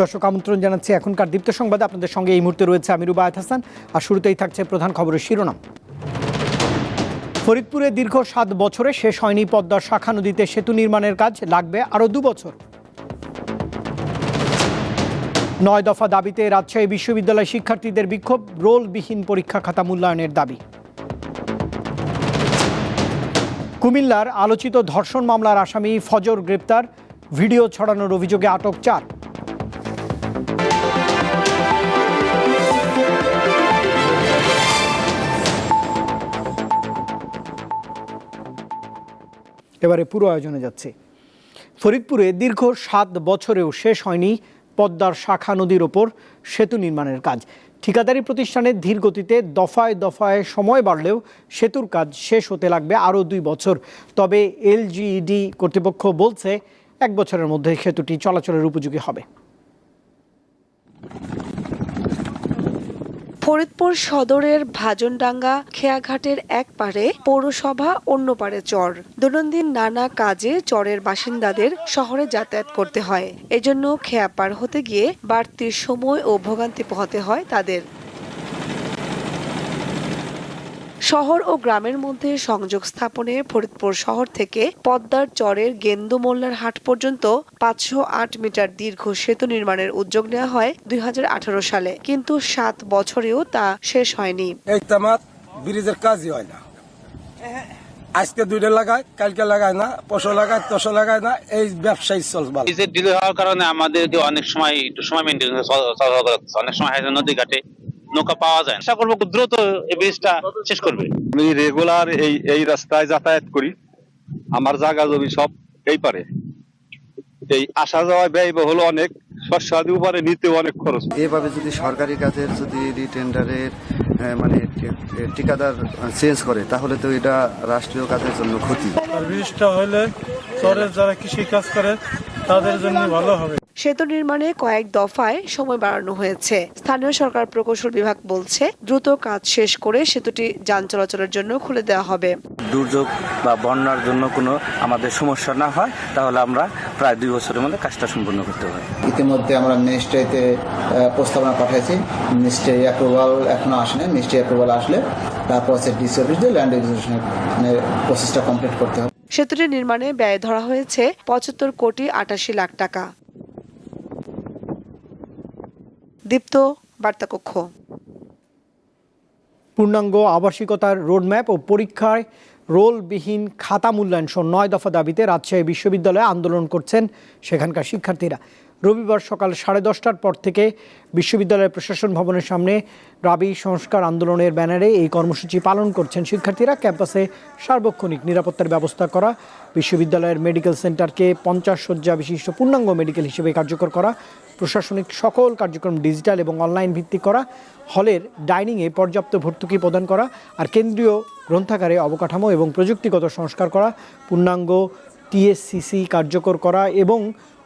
দর্শক আমন্ত্রণ জানাচ্ছি এখনকার দীপ্ত সংবাদে। আপনাদের সঙ্গে এই মুহূর্তে রয়েছে আমির উবায়ত হাসান আর শুরুতেই থাকছে প্রধান খবরের শিরোনাম। ফরিদপুরে দীর্ঘ সাত বছরে শেষ হয়নি পদ্মার শাখা নদীতে সেতু নির্মাণের কাজ, লাগবে আরও দু বছর। নয় দফা দাবিতে রাজশাহী বিশ্ববিদ্যালয় শিক্ষার্থীদের বিক্ষোভ, রোলবিহীন পরীক্ষা খাতা মূল্যায়নের দাবি। কুমিল্লার আলোচিত ধর্ষণ মামলার আসামি ফজর গ্রেপ্তার, ভিডিও ছড়ানোর অভিযোগে আটক চার। এবারে পুরো আয়োজনে যাচ্ছে। ফরিদপুরে দীর্ঘ সাত বছরেও শেষ হয়নি পদ্মার শাখা নদীর ওপর সেতু নির্মাণের কাজ। ঠিকাদারি প্রতিষ্ঠানের ধীর গতিতে দফায় দফায় সময় বাড়লেও সেতুর কাজ শেষ হতে লাগবে আরও দুই বছর। তবে এলজিইডি কর্তৃপক্ষ বলছে, এক বছরের মধ্যে সেতুটি চলাচলের উপযোগী হবে। ফরিদপুর সদরের ভাজনডাঙ্গা খেয়াঘাটের এক পারে পৌরসভা, অন্য পারে চর। দৈনন্দিন নানা কাজে চরের বাসিন্দাদের শহরে যাতায়াত করতে হয়। এজন্য খেয়া পার হতে গিয়ে বাড়তি সময় ও ভোগান্তি পোহাতে হয় তাদের। শহর ও গ্রামের মধ্যে সংযোগ স্থাপনে ফরিদপুর শহর থেকে পদ্মার চরের গেন্দু মোল্লার হাট পর্যন্ত পাঁচশো আট মিটার দীর্ঘ সেতু নির্মাণের উদ্যোগ নেওয়া হয় দুই সালে। কিন্তু সাত বছরেও তা শেষ হয়নি। ব্রিজের কাজই হয় না। আজকে দুইটা লাগায় কালকে লাগায় না পশো লাগায় তসো লাগায় না এই ব্যবসায়ী ব্রিজের ডিলে হওয়ার কারণে আমাদেরকে অনেক সময় একটু সময় মেনটেন। অনেক সময় নদী ঘাটে। নৌকা পাওয়া যায় আশা করব খুব দ্রুত এই ব্রিজটা শেষ করবে। আমি রেগুলার এই এই রাস্তায় যাতায়াত করি। আমার জায়গা জমি সব এই পারে। এই আসা যাওয়া ব্যয়বহুল অনেক। শস্যাদি উপরে নিতে অনেক খরচ। এভাবে যদি সরকারি কাজের যদি রিটেন্ডারের মানে ঠিকাদার চেঞ্জ করে তাহলে তো এটা রাষ্ট্রীয় কাজের জন্য ক্ষতি। আর ব্রিজটা হলে চরের যারা কৃষি কাজ করে তাদের জন্য ভালো হবে। সেতু নির্মাণে কয়েক দফায় সময় বাড়ানো হয়েছে। স্থানীয় সরকার প্রকৌশল বিভাগ বলছে দ্রুত কাজ শেষ করে সেতুটি যান চলাচলের জন্য খুলে দেওয়া হবে। দুর্যোগ বা বন্যার জন্য কোনো আমাদের সমস্যা না হয় তাহলে আমরা প্রায় দুই বছরের মধ্যে কাজটা সম্পূর্ণ করতে পারি। ইতিমধ্যে আমরা মিনিস্ট্রিতে প্রস্তাবনা পাঠাইছি মিনিস্ট্রি অ্যাপ্রুভাল এখনও আসেনি। মিনিস্ট্রি অ্যাপ্রুভাল আসলে তারপর হচ্ছে ডিসি অফিস দিয়ে ল্যান্ড এক্সিকিউশনের প্রসেসটা কমপ্লিট করতে হবে। সেতুটি নির্মাণে ব্যয় ধরা হয়েছে পঁচাত্তর কোটি আটাশি লাখ টাকা। দীপ্ত বার্তা কক্ষ পূর্ণাঙ্গ আবাসিকতার রোডম্যাপ ও পরীক্ষায় রোলবিহীন খাতা মূল্যায়ন সহ নয় দফা দাবিতে রাজশাহী বিশ্ববিদ্যালয়ে আন্দোলন করছেন সেখানকার শিক্ষার্থীরা। রবিবার সকাল সাড়ে দশটার পর থেকে বিশ্ববিদ্যালয়ের প্রশাসন ভবনের সামনে রাবি সংস্কার আন্দোলনের ব্যানারে এই কর্মসূচি পালন করছেন শিক্ষার্থীরা। ক্যাম্পাসে সার্বক্ষণিক নিরাপত্তার ব্যবস্থা করা, বিশ্ববিদ্যালয়ের মেডিকেল সেন্টারকে পঞ্চাশ শয্যা বিশিষ্ট পূর্ণাঙ্গ মেডিকেল হিসেবে কার্যকর করা, প্রশাসনিক সকল কার্যক্রম ডিজিটাল এবং অনলাইন ভিত্তিক করা, হলের ডাইনিংয়ে পর্যাপ্ত ভর্তুকি প্রদান করা আর কেন্দ্রীয় গ্রন্থাগারে অবকাঠামো এবং প্রযুক্তিগত সংস্কার করা, পূর্ণাঙ্গ টিএসসিসি কার্যকর করা এবং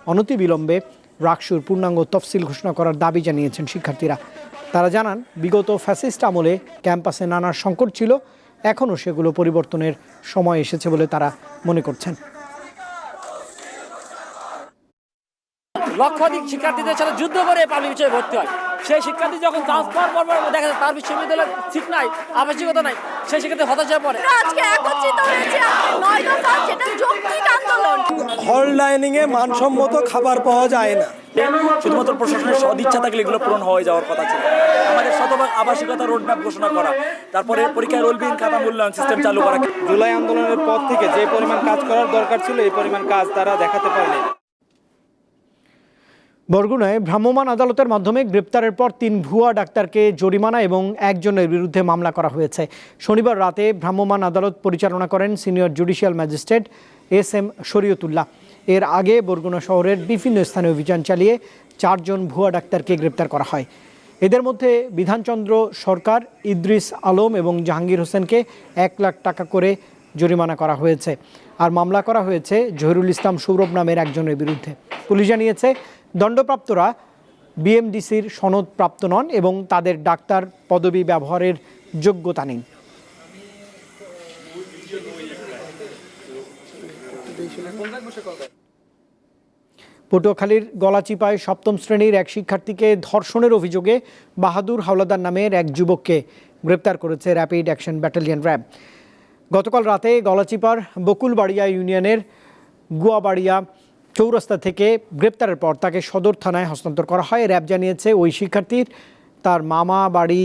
অনতিবিলম্বে রাকসুর পূর্ণাঙ্গ তফসিল ঘোষণা করার দাবি জানিয়েছেন শিক্ষার্থীরা। তারা জানান, বিগত ফ্যাসিস্ট আমলে ক্যাম্পাসে নানা সংকট ছিল, এখনও সেগুলো পরিবর্তনের সময় এসেছে বলে তারা মনে করছেন। লক্ষাধিক শিক্ষার্থীদের সাথে যুদ্ধ করে পাবলিক বিষয়ে ভর্তি হয়। সেই শিক্ষার্থী যখন চান্স পাওয়ার দেখা যায়, তার বিশ্ববিদ্যালয়ের ঠিক নাই আবাসিকতা নাই। সেই শিক্ষার্থী হতাশায় পড়ে। আজকে একত্রিত হয়েছে নয় দফা যেটা যৌক্তিক আন্দোলন। হল ডাইনিং এ মানসম্মত খাবার পাওয়া যায় না। শুধুমাত্র প্রশাসনের সদিচ্ছা থাকলে এগুলো পূরণ হয়ে যাওয়ার কথা ছিল। আমাদের শতভাগ আবাসিকতা রোডম্যাপ ঘোষণা করা। তারপরে পরীক্ষায় রোলবিহীন খাতা মূল্যায়ন সিস্টেম চালু করা। জুলাই আন্দোলনের পর থেকে যে পরিমাণ কাজ করার দরকার ছিল এই পরিমাণ কাজ তারা দেখাতে পারেনি। বরগুনায় ভ্রাম্যমাণ আদালতের মাধ্যমে গ্রেপ্তারের পর তিন ভুয়া ডাক্তারকে জরিমানা এবং একজনের বিরুদ্ধে মামলা করা হয়েছে। শনিবার রাতে ভ্রাম্যমাণ আদালত পরিচালনা করেন senior judicial magistrate S M Shariatullah. এর আগে বরগুনা শহরের বিভিন্ন স্থানে অভিযান চালিয়ে চারজন ভুয়া ডাক্তারকে গ্রেপ্তার করা হয়। এদের মধ্যে বিধানচন্দ্র সরকার, ইদ্রিস আলম এবং জাহাঙ্গীর হোসেনকে এক লাখ টাকা করে জরিমানা করা হয়েছে। আর মামলা করা হয়েছে জহিরুল ইসলাম সৌরভ নামের একজনের বিরুদ্ধে। পুলিশ জানিয়েছে দণ্ডপ্রাপ্তরা বিএমডিসির সনদ প্রাপ্ত নন এবং তাদের ডাক্তার পদবি ব্যবহারের যোগ্যতা নেই। পটুয়াখালীর গলাচিপায় সপ্তম শ্রেণির এক শিক্ষার্থীকে ধর্ষণের অভিযোগে বাহাদুর হাওলাদার নামের এক যুবককে গ্রেপ্তার করেছে র্যাপিড অ্যাকশন ব্যাটালিয়ন র্যাব। গতকাল রাতে গলাচিপার বকুলবাড়িয়া ইউনিয়নের গুয়াবাড়িয়া চৌরাস্তা থেকে গ্রেপ্তারের পর তাকে সদর থানায় হস্তান্তর করা হয়। র্যাব জানিয়েছে, ওই শিক্ষার্থীর তার মামা বাড়ি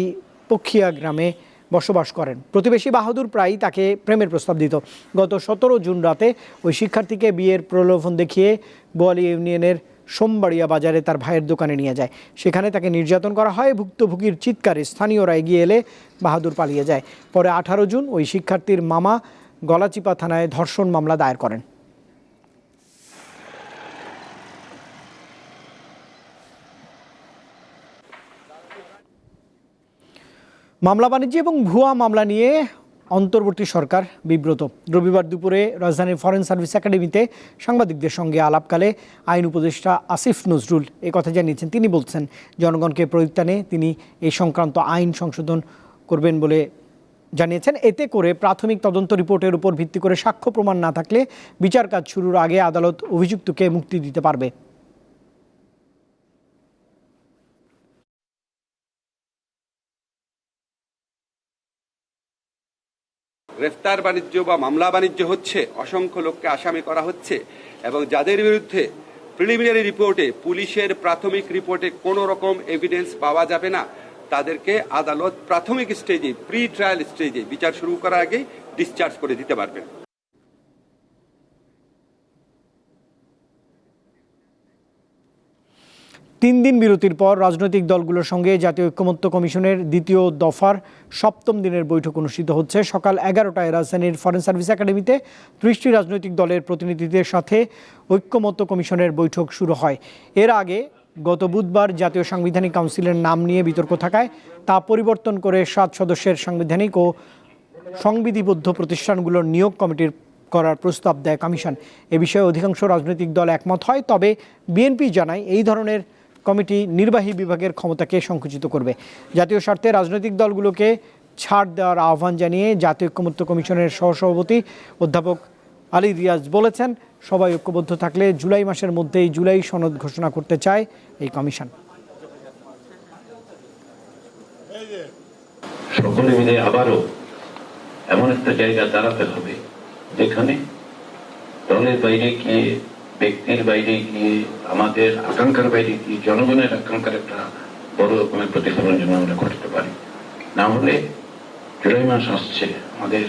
পক্ষিয়া গ্রামে বসবাস করেন। প্রতিবেশী বাহাদুর প্রায়ই তাকে প্রেমের প্রস্তাব দিত। গত সতেরো জুন রাতে ওই শিক্ষার্থীকে বিয়ের প্রলোভন দেখিয়ে বোয়ালি ইউনিয়নের সোমবাড়িয়া বাজারে তার ভাইয়ের দোকানে নিয়ে যায়। সেখানে তাকে নির্যাতন করা হয়। ভুক্তভোগীর চিৎকারে স্থানীয়রা এগিয়ে এলে বাহাদুর পালিয়ে যায়। পরে আঠারো জুন ওই শিক্ষার্থীর মামা গলাচিপা থানায় ধর্ষণ মামলা দায়ের করেন। মামলা বাণিজ্য এবং ভুয়া মামলা নিয়ে অন্তর্বর্তী সরকার বিব্রত। রবিবার দুপুরে রাজধানীর ফরেন সার্ভিস একাডেমিতে সাংবাদিকদের সঙ্গে আলাপকালে আইন উপদেষ্টা আসিফ নজরুল এ কথা জানিয়েছেন। তিনি বলছেন, জনগণকে পরিত্রাণে তিনি এই সংক্রান্ত আইন সংশোধন করবেন বলে জানিয়েছেন। এতে করে প্রাথমিক তদন্ত রিপোর্টের উপর ভিত্তি করে সাক্ষ্য প্রমাণ না থাকলে বিচার কাজ শুরুর আগে আদালত অভিযুক্তকে মুক্তি দিতে পারবে। গ্রেফতার বাণিজ্য বা মামলা বাণিজ্য হচ্ছে, অসংখ্য লোককে আসামি করা হচ্ছে এবং যাদের বিরুদ্ধে প্রিলিমিনারি রিপোর্টে পুলিশের প্রাথমিক রিপোর্টে কোনো রকম এভিডেন্স পাওয়া যাবে না, তাদেরকে আদালত প্রাথমিক স্টেজে প্রি ট্রায়াল স্টেজে বিচার শুরু করার আগেই ডিসচার্জ করে দিতে পারবেন। তিন দিন বিরতির পর রাজনৈতিক দলগুলোর সঙ্গে জাতীয় ঐক্যমত্য কমিশনের দ্বিতীয় দফার সপ্তম দিনের বৈঠক অনুষ্ঠিত হচ্ছে। সকাল এগারোটায় রাজধানীর ফরেন সার্ভিস একাডেমিতে ত্রিশটি রাজনৈতিক দলের প্রতিনিধিদের সাথে ঐক্যমত্য কমিশনের বৈঠক শুরু হয়। এর আগে গত বুধবার জাতীয় সাংবিধানিক কাউন্সিলের নাম নিয়ে বিতর্ক থাকায় তা পরিবর্তন করে সাত সদস্যের সাংবিধানিক ও সংবিধিবদ্ধ প্রতিষ্ঠানগুলোর নিয়োগ কমিটির করার প্রস্তাব দেয় কমিশন। এ বিষয়ে অধিকাংশ রাজনৈতিক দল একমত হয়, তবে বিএনপি জানায় এই ধরনের কমিটি নির্বাহী বিভাগের ক্ষমতাকে সংকুচিত করবে। জাতীয় স্বার্থে রাজনৈতিক দলগুলোকে ছাড় দেওয়ার আহ্বান জানিয়ে জাতীয় ঐক্যমত্য কমিশনের সহসভাপতি অধ্যাপক আলী রিয়াজ বলেছেন, সবাই ঐক্যবদ্ধ থাকলে জুলাই মাসের মধ্যেই জুলাই সনদ ঘোষণা করতে চায় এই কমিশন। সকলে মিলে আবারও এমন একটা জায়গা দাঁড়াতে হবে যেখানে দলের বাইরে গিয়ে ব্যক্তির বাইরে গিয়ে আমাদের আকাঙ্ক্ষার বাইরে গিয়ে জনগণের আকাঙ্ক্ষার একটা বড় রকমের প্রতিফলন যেন আমরা করতে পারি। না হলে জুলাই মাস আসছে, আমাদের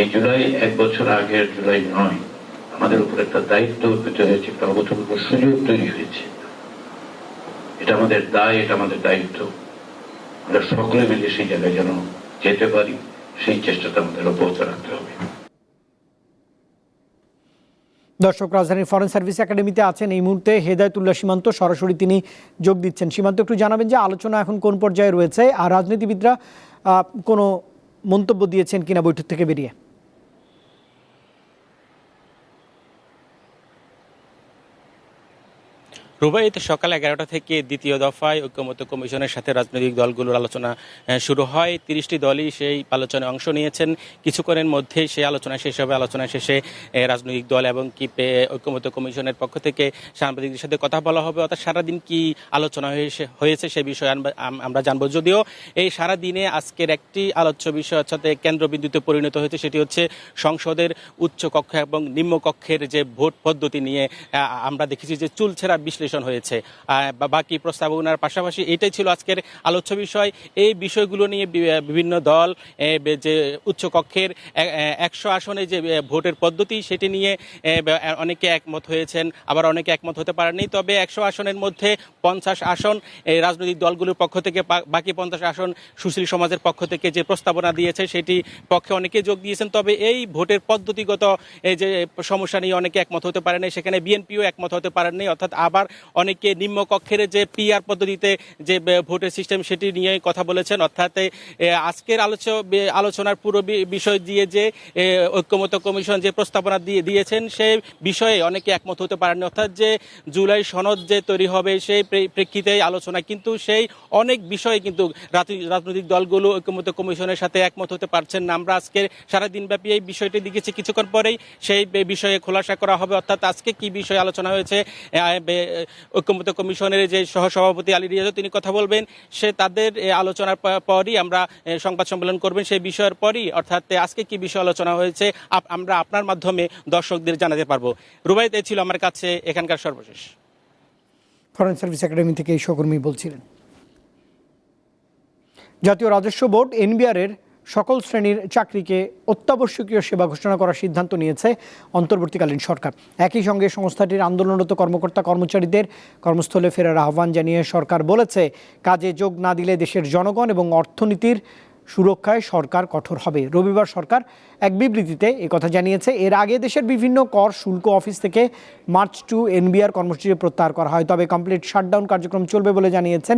এই জুলাই এক বছর আগের জুলাই নয়, আমাদের উপর একটা দায়িত্ব পেতে হয়েছে, একটা অবতর্ক সুযোগ তৈরি হয়েছে। এটা আমাদের দায়, এটা আমাদের দায়িত্ব। আমরা সকলে মিলে সেই জায়গায় যেন যেতে পারি, সেই চেষ্টাটা আমাদের অব্যাহত রাখতে হবে। দর্শক, রাজধানীর ফরেন সার্ভিস একাডেমিতে আছেন এই মুহূর্তে হেদায়তুল্লাহ সীমান্ত। সরাসরি তিনি যোগ দিচ্ছেন। সীমান্ত একটু জানাবেন যে আলোচনা এখন কোন পর্যায়ে রয়েছে আর রাজনীতিবিদরা কোনো মন্তব্য দিয়েছেন কিনা বৈঠক থেকে বেরিয়ে? রুবাইতে সকাল এগারোটা থেকে দ্বিতীয় দফায় ঐক্যমত্য কমিশনের সাথে রাজনৈতিক দলগুলোর আলোচনা শুরু হয়। তিরিশটি দলই সেই আলোচনায় অংশ নিয়েছেন। কিছুক্ষণের মধ্যেই সেই আলোচনা শেষ হবে। আলোচনা শেষে রাজনৈতিক দল এবং কি ঐক্যমত্য কমিশনের পক্ষ থেকে সাংবাদিকদের সাথে কথা বলা হবে। অর্থাৎ সারাদিন কি আলোচনা হয়েছে সে বিষয়ে আমরা জানব। যদিও এই সারা দিনে আজকের একটি আলোচ্য বিষয় সাথে কেন্দ্রবিন্দুতে পরিণত হয়েছে, সেটি হচ্ছে সংসদের উচ্চ কক্ষ এবং নিম্ন কক্ষের যে ভোট পদ্ধতি নিয়ে আমরা দেখেছি যে চুলছেরা বিশ্লেষণ হয়েছে। আহ, বা- বাকি প্রস্তাবনার পাশাপাশি এটাই ছিল আজকের আলোচ্য বিষয়। এই বিষয়গুলো নিয়ে বিভিন্ন দল যে উচ্চকক্ষের একশো আসনে যে ভোটের পদ্ধতি সেটি নিয়ে অনেকে একমত হয়েছেন আবার অনেকে একমত হতে পারেননি। তবে একশো আসনের মধ্যে পঞ্চাশ আসন এই রাজনৈতিক দলগুলোর পক্ষ থেকে বাকি পঞ্চাশ আসন সুশীল সমাজের পক্ষ থেকে যে প্রস্তাবনা দিয়েছে সেটি পক্ষে অনেকে যোগ দিয়েছেন। তবে এই ভোটের পদ্ধতিগত যে সমস্যা নিয়ে অনেকে একমত হতে পারেনি সেখানে বিএনপিও একমত হতে পারেননি। অর্থাৎ আবার অনেকে নিম্নকক্ষের যে পিআর পদ্ধতিতে যে ভোটের সিস্টেম সেটি নিয়ে কথা বলেছেন। অর্থাৎ আজকের আলোচ আলোচনার পুরো বিষয় দিয়ে যে ঐক্যমত কমিশন যে প্রস্তাবনা দিয়ে, দিয়েছেন সেই বিষয়ে অনেকে একমত হতে পারেননি। অর্থাৎ যে জুলাই সনদ যে তৈরি হবে, সেই প্রেক্ষিতে আলোচনা, কিন্তু সেই অনেক বিষয়ে কিন্তু রাজনৈতিক দলগুলো ঐক্যমত কমিশনের সাথে একমত হতে পারছেন না। আমরা আজকে সারাদিন ব্যাপী এই বিষয়টি দেখেছি। কিছুক্ষণ পরেই সেই বিষয়ে খোলাসা করা হবে। অর্থাৎ আজকে কি বিষয়ে আলোচনা হয়েছে ঐক্যমত কমিশনের যে সহসভাপতি আলী রিয়াজ তিনি কথা বলবেন। সে তাদের আলোচনার পরই আমরা সংবাদ সম্মেলন করবেন সেই বিষয়ের পরই। অর্থাৎ আজকে কি বিষয় আলোচনা হয়েছে আমরা আপনার মাধ্যমে দর্শকদের জানাতে পারব। রুবাইতে ছিল আমার কাছে এখানকার সর্বশেষ। ফরেন সার্ভিস একাডেমি থেকে এই সহকর্মী বলছিলেন। জাতীয় রাজস্ব বোর্ড এনবিআর এর সকল শ্রেণির চাকরিকে অত্যাবশ্যকীয় সেবা ঘোষণা করার সিদ্ধান্ত নিয়েছে অন্তর্বর্তীকালীন সরকার। একই সঙ্গে সংস্থাটির আন্দোলনরত কর্মকর্তা কর্মচারীদের কর্মস্থলে ফেরার আহ্বান জানিয়ে সরকার বলেছে, কাজে যোগ না দিলে দেশের জনগণ এবং অর্থনীতির সুরক্ষায় সরকার কঠোর হবে। রবিবার সরকার এক বিবৃতিতে কথা জানিয়েছে, এর আগে দেশের বিভিন্ন কর শুল্ক অফিস থেকে মার্চ টু এনবিআর কর্মসূচি প্রত্যাহার করা হয়, তবে কমপ্লিট শাটডাউন কার্যক্রম চলবে বলে জানিয়েছেন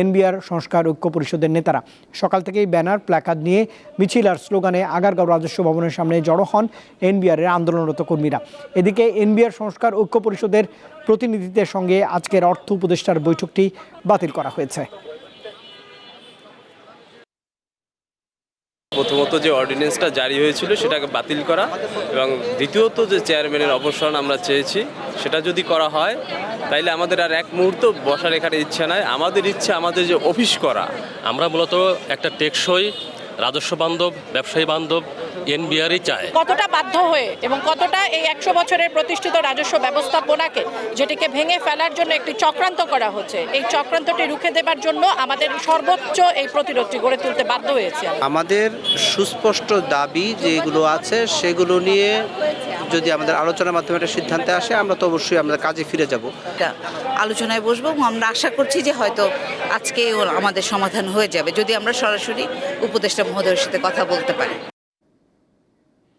এনবিআর সংস্কার ঐক্য পরিষদের নেতারা। সকাল থেকেই ব্যানার, প্ল্যাকার্ড নিয়ে মিছিল আর স্লোগানে আগারগাঁও রাজস্ব ভবনের সামনে জড়ো হন এনবিআরের আন্দোলনরত কর্মীরা। এদিকে এনবিআর সংস্কার ঐক্য পরিষদের প্রতিনিধিদের সঙ্গে আজকের অর্থ উপদেষ্টার বৈঠকটি বাতিল করা হয়েছে। প্রথমত যে অর্ডিন্যান্সটা জারি হয়েছিল সেটাকে বাতিল করা এবং দ্বিতীয়ত যে চেয়ারম্যানের অবসরণ আমরা চেয়েছি, সেটা যদি করা হয়, তাইলে আমাদের আর এক মুহূর্ত বসার এখানে ইচ্ছা নাই। আমাদের ইচ্ছা আমাদের যে অফিস করা। আমরা মূলত একটা টেকসই রাজস্ব বান্ধব, ব্যবসায়ী বান্ধব এনবিআরই চায়। কতটা বাধ্য হয়ে এবং কতটা এই একশো বছরের প্রতিষ্ঠিত রাজস্ব ব্যবস্থাপনাকে যেটিকে ভেঙে ফেলার জন্য একটি চক্রান্ত করা হচ্ছে এই চক্রান্তটি রুখে দেবার জন্য আমাদের সর্বোচ্চ এই প্রতিরোধটি গড়ে তুলতে বাধ্য হয়েছে আমাদের সুস্পষ্ট দাবি যেগুলো আছে সেগুলো নিয়ে যদি আমাদের আলোচনার মাধ্যমে একটা সিদ্ধান্তে আসে আমরা তো অবশ্যই আমরা কাজে ফিরে যাব। আলোচনায় বসবো আমরা আশা করছি যে হয়তো আজকে আমাদের সমাধান হয়ে যাবে যদি আমরা সরাসরি উপদেষ্টা মহোদয়ের সাথে কথা বলতে পারি।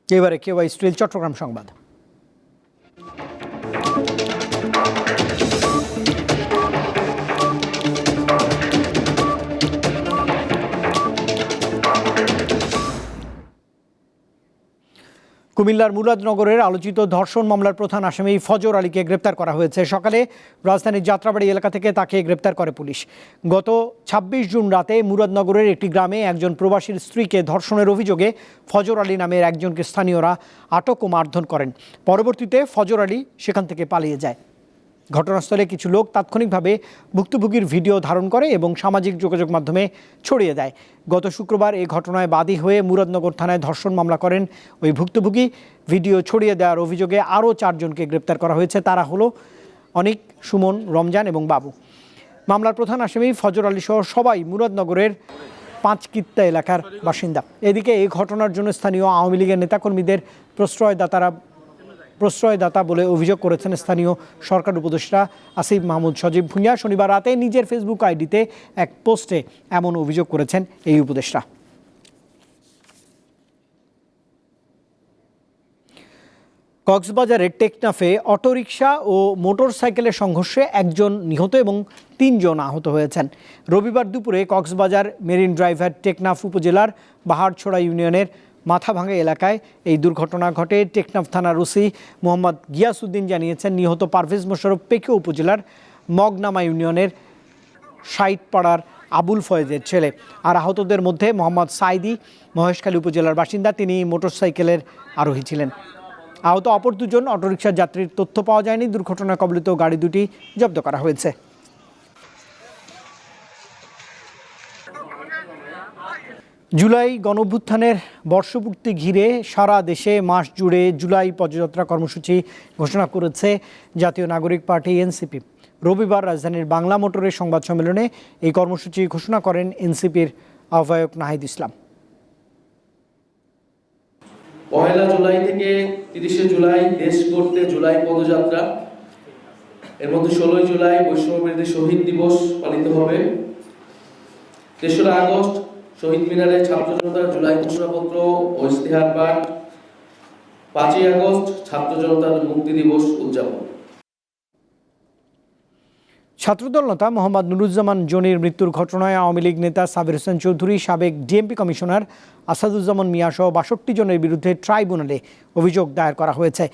এবারে কেওয়াই স্টিল চট্টগ্রাম সংবাদ। কুমিল্লার মুরাদনগরের আলোচিত ধর্ষণ মামলার প্রধান আসামি ফজর আলীকে গ্রেপ্তার করা হয়েছে। সকালে রাজধানীর যাত্রাবাড়ি এলাকা থেকে তাকে গ্রেপ্তার করে পুলিশ। গত ২৬ জুন রাতে মুরাদনগরের একটি গ্রামে একজন প্রবাসীর স্ত্রীকে ধর্ষণের অভিযোগে ফজর আলী নামের একজনকে স্থানীয়রা আটক ও মারধর করেন। পরবর্তীতে ফজর আলী সেখান থেকে পালিয়ে যায়। ঘটনাস্থলে কিছু লোক তাৎক্ষণিকভাবে ভুক্তভোগীর ভিডিও ধারণ করে এবং সামাজিক যোগাযোগ মাধ্যমে ছড়িয়ে দেয়। গত শুক্রবার এই ঘটনায় বাদী হয়ে মুরাদনগর থানায় ধর্ষণ মামলা করেন ওই ভুক্তভোগী। ভিডিও ছড়িয়ে দেওয়ার অভিযোগে আরও চারজনকে গ্রেপ্তার করা হয়েছে। তারা হলো অনিক, সুমন, রমজান এবং বাবু। মামলার প্রধান আসামি ফজর আলী সহ সবাই মুরাদনগরের পাঁচকিত্তা এলাকার বাসিন্দা। এদিকে এই ঘটনার জন্য স্থানীয় আওয়ামী লীগের নেতাকর্মীদের প্রশ্রয়দাতারা প্রশ্রয়দাতা বলে অভিযোগ করেছেন স্থানীয় সরকার উপদেষ্টা আসিফ মাহমুদ সজীব ভুঁইয়া। শনিবার রাতে নিজের ফেসবুক আইডিতে এক পোস্টে এমন অভিযোগ করেছেন এই উপদেষ্টা। কক্সবাজারের টেকনাফে অটোরিকশা ও মোটরসাইকেলের সংঘর্ষে একজন নিহত এবং তিনজন আহত হয়েছেন। রবিবার দুপুরে কক্সবাজার মেরিন ড্রাইভার টেকনাফ উপজেলার বাহারছড়া ইউনিয়নের মাথাভাঙ্গা এলাকায় এই দুর্ঘটনা ঘটে। টেকনাফ থানার ওসি মোহাম্মদ গিয়াসউদ্দিন জানিয়েছেন, নিহত পারভেজ মোশারফ পেকে উপজেলার মগনামা ইউনিয়নের সাইটপাড়ার আবুল ফয়েজের ছেলে। আর আহতদের মধ্যে মোহাম্মদ সাইদি মহেশখালী উপজেলার বাসিন্দা, তিনি মোটরসাইকেলের আরোহী ছিলেন। আহত অপর দুজন অটোরিকশার যাত্রীর তথ্য পাওয়া যায়নি। দুর্ঘটনা কবলিত গাড়ি দুটি জব্দ করা হয়েছে। জুলাই গণভ্যুত্থানের বর্ষপূর্তি ঘিরে সারা দেশে মাস জুড়ে জুলাই পদযাত্রা কর্মসূচি ঘোষণা করেছে জাতীয় নাগরিক পার্টি, এনসিপি। রবিবার রাজধানীর বাংলা মোটরের সংবাদ সম্মেলনে এই কর্মসূচি ঘোষণা করেন এনসিপির আহ্বায়ক নাহিদ ইসলাম। পহেলা জুলাই থেকে তিরিশে জুলাই দেশ করতে জুলাই পদযাত্রা। এর মধ্যে ষোলোই জুলাই বৈষম্য শহীদ দিবস পালিত হবে। তেসরা আগস্ট, শহীদ মিনারে ছাত্র জনতার জুলাই ঘোষণাপত্র ও ইস্তেহার পাঠ। পাঁচই আগস্ট, ছাত্র জনতার মুক্তি দিবস উদযাপন। ছাত্রদল নেতা মোহাম্মদ নুরুজ্জামান জনির মৃত্যুর ঘটনায় আওয়ামী লীগ নেতা সাবির হোসেন চৌধুরী, সাবেক ডিএমপি কমিশনার আসাদুজ্জামান মিয়া সহ বাষট্টি জনের বিরুদ্ধে ট্রাইব্যুনালে অভিযোগ দায়ের করা হয়েছে।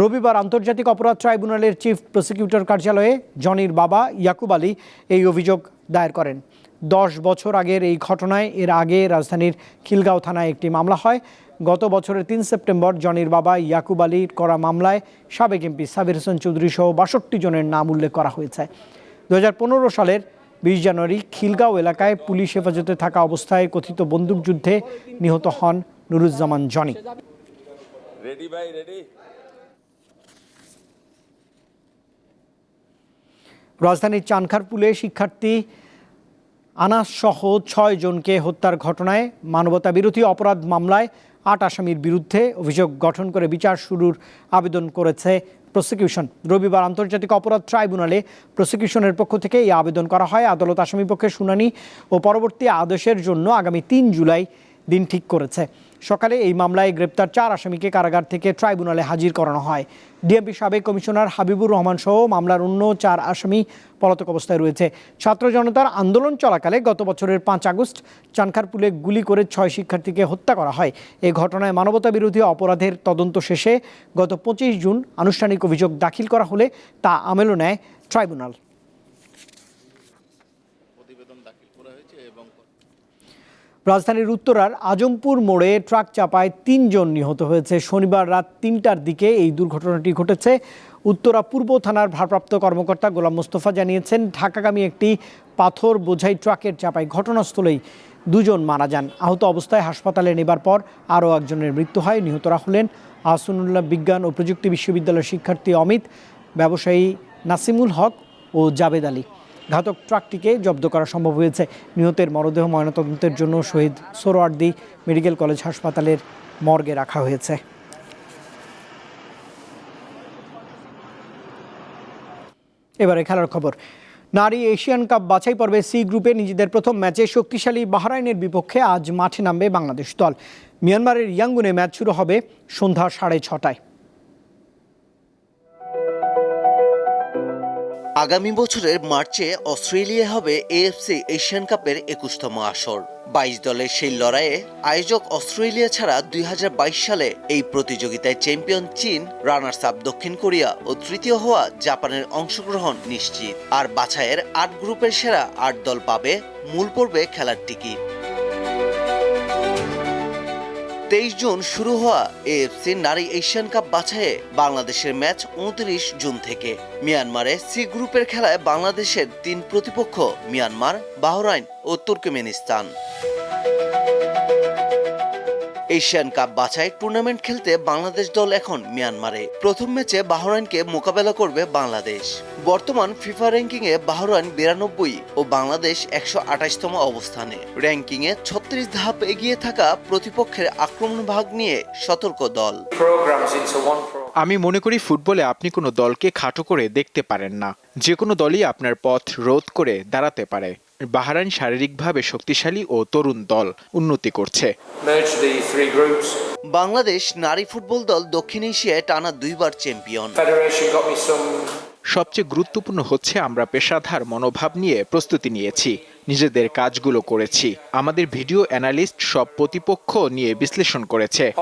রবিবার আন্তর্জাতিক অপরাধ ট্রাইব্যুনালের চিফ প্রসিকিউটর কার্যালয়ে জনির বাবা ইয়াকুব আলী এই অভিযোগ দায়ের করেন। দশ বছর আগের এই ঘটনায় এর আগে রাজধানীর খিলগাঁও থানায় একটি মামলা হয়। গত বছরের তিন সেপ্টেম্বর জনির বাবা ইয়াকুব আলীর করা মামলায় সাবেক এমপি সাবির হোসেন চৌধুরী সহ বাষট্টি জনের নাম উল্লেখ করা হয়েছে। দু সালের বিশ জানুয়ারি খিলগাঁও এলাকায় পুলিশ হেফাজতে থাকা অবস্থায় কথিত বন্দুকযুদ্ধে নিহত হন নুরুজ্জামান জনি। রেডি ভাই রেডি রাজধানীর চানখারপুলে শিক্ষার্থী আনাস সহ ছয় জনকে হত্যার ঘটনায় মানবতা বিরোধী অপরাধ মামলায় আট আসামির বিরুদ্ধে অভিযোগ গঠন করে বিচার শুরুর আবেদন করেছে প্রসিকিউশন। রবিবার আন্তর্জাতিক অপরাধ ট্রাইব্যুনালে প্রসিকিউশনের পক্ষ থেকে এই আবেদন করা হয়। আদালত আসামিপক্ষের শুনানি ও পরবর্তী আদেশের জন্য আগামী তিন জুলাই দিন ঠিক করেছে। সকালে এই মামলায় গ্রেপ্তার চার আসামিকে কারাগার থেকে ট্রাইব্যুনালে হাজির করানো হয়। ডিএমপি সাবেক কমিশনার হাবিবুর রহমান সহ মামলার অন্য চার আসামি পলাতক অবস্থায় রয়েছে। ছাত্র জনতার আন্দোলন চলাকালে গত বছরের পাঁচ আগস্ট চানখারপুলে গুলি করে ছয় শিক্ষার্থীকে হত্যা করা হয়। এই ঘটনায় মানবতা বিরোধী অপরাধের তদন্ত শেষে গত পঁচিশ জুন আনুষ্ঠানিক অভিযোগ দাখিল করা হলে তা আমেলও নেয় ট্রাইব্যুনাল। রাজধানীর উত্তরার আজমপুর মোড়ে ট্রাক চাপায় তিনজন নিহত হয়েছে। শনিবার রাত তিনটার দিকে এই দুর্ঘটনাটি ঘটেছে। উত্তরা পূর্ব থানার ভারপ্রাপ্ত কর্মকর্তা গোলাম মোস্তফা জানিয়েছেন, ঢাকাগামী একটি পাথর বোঝাই ট্রাকের চাপায় ঘটনাস্থলেই দুজন মারা যান। আহত অবস্থায় হাসপাতালে নেবার পর আরও একজনের মৃত্যু হয়। নিহতরা হলেন আহসানুল্লাহ বিজ্ঞান ও প্রযুক্তি বিশ্ববিদ্যালয়ের শিক্ষার্থী অমিত, ব্যবসায়ী নাসিমুল হক ও জাবেদ আলী। ঘাতক ট্রাকটিকে জব্দ করা সম্ভব হয়েছে। নিহতের মরদেহ ময়নাতদন্তের জন্য শহীদ সোরোয়ার্দি মেডিকেল কলেজ হাসপাতালের মর্গে রাখা হয়েছে। এবারে খেলার খবর। নারী এশিয়ান কাপ বাছাই পর্বে সি গ্রুপে নিজেদের প্রথম ম্যাচে শক্তিশালী বাহরাইনের বিপক্ষে আজ মাঠে নামবে বাংলাদেশ দল। মিয়ানমারের ইয়াঙ্গুনে ম্যাচ শুরু হবে সন্ধ্যা সাড়ে ছটায়। আগামী বছরের মার্চে অস্ট্রেলিয়া হবে এএফসি এশিয়ান কাপের একুশতম আসর। বাইশ দলের সেই লড়াইয়ে আয়োজক অস্ট্রেলিয়া ছাড়া দুই হাজার বাইশ সালে এই প্রতিযোগিতায় চ্যাম্পিয়ন চীন, রানার্স আপ দক্ষিণ কোরিয়া ও তৃতীয় হওয়া জাপানের অংশগ্রহণ নিশ্চিত। আর বাছাইয়ের আট গ্রুপের সেরা আট দল পাবে। মূল পর্বে খেলার টিকিট। তেইশ জুন শুরু হওয়া এএফসি নারী এশিয়ান কাপ বাছাইয়ে বাংলাদেশের ম্যাচ উনত্রিশ জুন থেকে। মিয়ানমারে সি গ্রুপের খেলায় বাংলাদেশের তিন প্রতিপক্ষ, মিয়ানমার, বাহরাইন ও তুর্কমেনিস্তান। এশিয়ান কাপ বাছাই টুর্নামেন্ট খেলতে বাংলাদেশ দল এখন মিয়ানমারে। প্রথম ম্যাচে বাহরাইনকে মোকাবেলা করবে বাংলাদেশ। বর্তমান ফিফা র্যাঙ্কিংয়ে বাহরাইন বিরানব্বই ও বাংলাদেশ একশো আঠাশতম অবস্থানে। র্যাঙ্কিংয়ে ছত্রিশ ধাপ এগিয়ে থাকা প্রতিপক্ষের আক্রমণ ভাগ নিয়ে সতর্ক দল। আমি মনে করি ফুটবলে আপনি কোনো দলকে খাটো করে দেখতে পারেন না। যে কোনো দলই আপনার পথ রোধ করে দাঁড়াতে পারে। বাহারাইন শারীরিকভাবে শক্তিশালী ও তরুণ দল উন্নতি করছে। বাংলাদেশ নারী ফুটবল দল দক্ষিণ এশিয়ায় টানা দুইবার চ্যাম্পিয়ন। সবচেয়ে গুরুত্বপূর্ণ হচ্ছে আমরা পেশাদার মনোভাব নিয়ে প্রস্তুতি নিয়েছি নিজেদের কাজগুলো করেছি। আমাদের ভিডিও অ্যানালিস্ট সব প্রতিপক্ষ নিয়ে বিশ্লেষণ করেছে।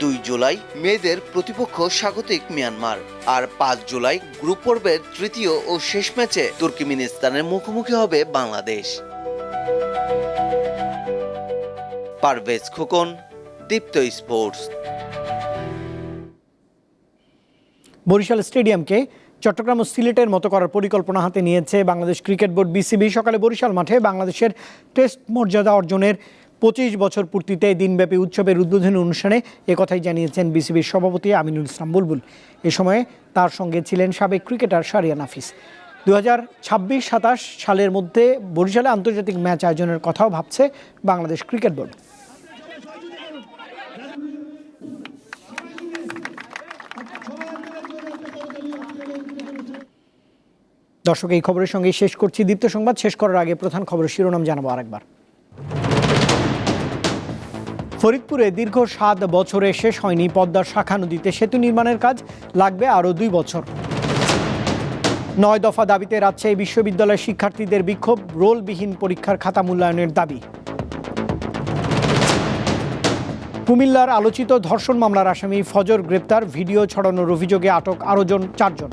দুই জুলাই মেয়েদের প্রতিপক্ষ স্বাগতিক মিয়ানমার। আর পাঁচ জুলাই গ্রুপ পর্বের তৃতীয় ও শেষ ম্যাচে তুর্কমেনিস্তানের মুখোমুখি হবে বাংলাদেশ। পারভেজ খোকন দীপ্ত স্পোর্টস। বরিশাল স্টেডিয়ামকে চট্টগ্রাম ও সিলেটের মতো করার পরিকল্পনা হাতে নিয়েছে বাংলাদেশ ক্রিকেট বোর্ড বিসিবি। সকালে বরিশাল মাঠে বাংলাদেশের টেস্ট মর্যাদা অর্জনের পঁচিশ বছর পূর্তিতে দিনব্যাপী উৎসবের উদ্বোধনী অনুষ্ঠানে একথাই জানিয়েছেন বিসিবির সভাপতি আমিনুল ইসলাম বুলবুল। এ সময়ে তার সঙ্গে ছিলেন সাবেক ক্রিকেটার সারিয়া নাফিস। দু হাজার ছাব্বিশ সাতাশ সালের মধ্যে বরিশালে আন্তর্জাতিক ম্যাচ আয়োজনের কথাও ভাবছে বাংলাদেশ ক্রিকেট বোর্ড। দর্শক, এই খবরের সঙ্গে শেষ করছি। দীপ্ত সংবাদ শেষ করার আগে প্রধান খবরের শিরোনাম জানাব আরেকবার। ফরিদপুরে দীর্ঘ সাত বছরে শেষ হয়নি পদ্মার শাখা নদীতে সেতু নির্মাণের কাজ, লাগবে আরও দুই বছর। নয় দফা দাবিতে রাজশাহী বিশ্ববিদ্যালয়ের শিক্ষার্থীদের বিক্ষোভ, রোলবিহীন পরীক্ষার খাতা মূল্যায়নের দাবি। কুমিল্লার আলোচিত ধর্ষণ মামলার আসামি ফজর গ্রেপ্তার, ভিডিও ছড়ানোর অভিযোগে আটক আরও জন, চারজন।